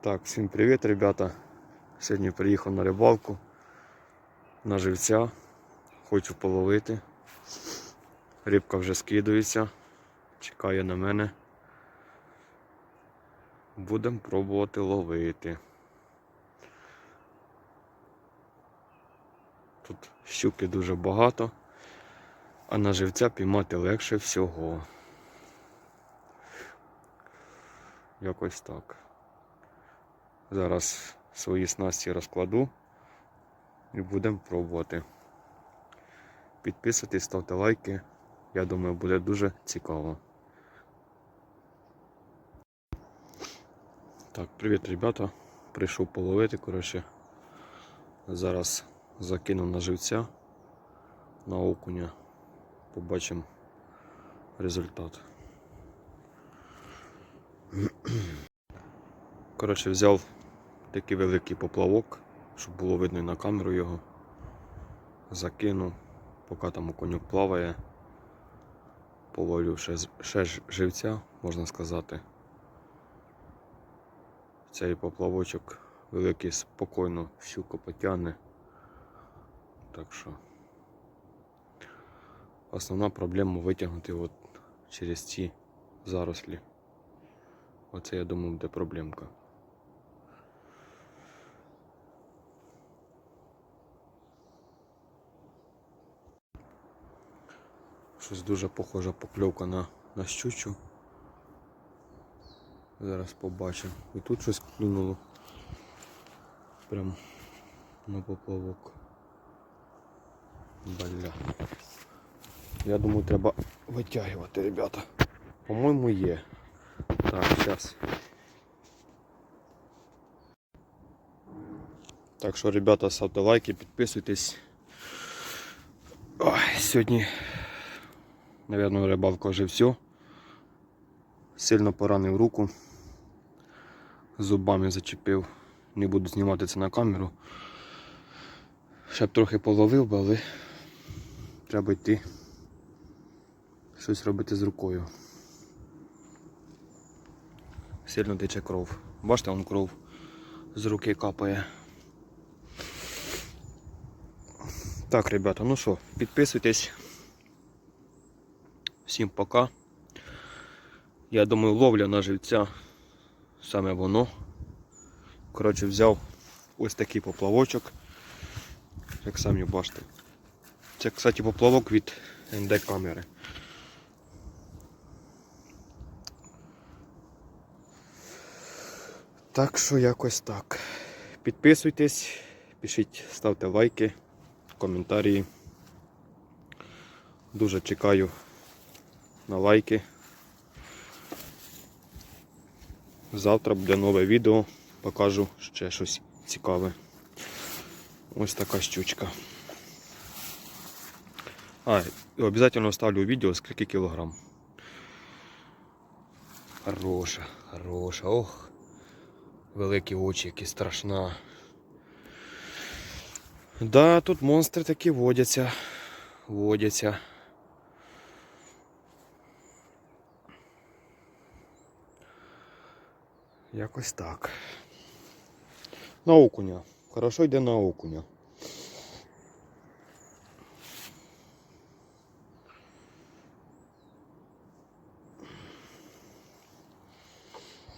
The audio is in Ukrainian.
Так, всім привіт, ребята. Сьогодні приїхав на рибалку на живця. Хочу половити. Рибка вже скидується, чекає на мене. Будемо пробувати ловити. Тут щуки дуже багато, а на живця піймати легше всього. Якось так. Зараз свої снасті розкладу і будемо пробувати. Підписуйтесь, ставте лайки. Я думаю, буде дуже цікаво. Так, привіт, ребята. Прийшов половити, коротше. Зараз закину на живця на окуня. Побачимо результат. Коротше, взяв такий великий поплавок, щоб було видно і на камеру його. Закинув, поки там окунюк плаває. Половлю ще, ще живця, можна сказати. Цей поплавочок великий спокійно щуку потягне. Так що основна проблема витягнути от через ці зарослі. Оце я думаю буде проблемка. Щось дуже похожа покльовка на, на щучу. Зараз побачимо. І тут щось клюнуло. Прям на поплавок. Бля. Я думаю, треба витягувати, ребята. По-моєму, є. Так, зараз. Так що, ребята, ставте лайки, підписуйтесь. Ой, сьогодні, наверное, рибалка вже все. Сильно поранив руку. Зубами зачепив. Не буду знімати це на камеру. Ще б трохи половив але треба йти щось робити з рукою. Сильно тече кров. Бачите, вон кров з руки капає. Так, ребята, ну що, підписуйтесь. Всім пока. Я думаю, ловля на живця саме воно. Коротше, взяв ось такий поплавочок. Як самі бачите. Це, кстати, поплавок від НД камери. Так що якось так. Підписуйтесь, пишіть, ставте лайки, коментарі. Дуже чекаю на лайки. Завтра буде нове відео, покажу ще щось цікаве. Ось така щучка. А, обов'язково вставлю відео скільки кілограм. Хороша, хороша, ох. Великі очі, які страшна. Да, тут монстри такі водяться. Водяться. Якось так. На окуня. Хорошо йде на окуня.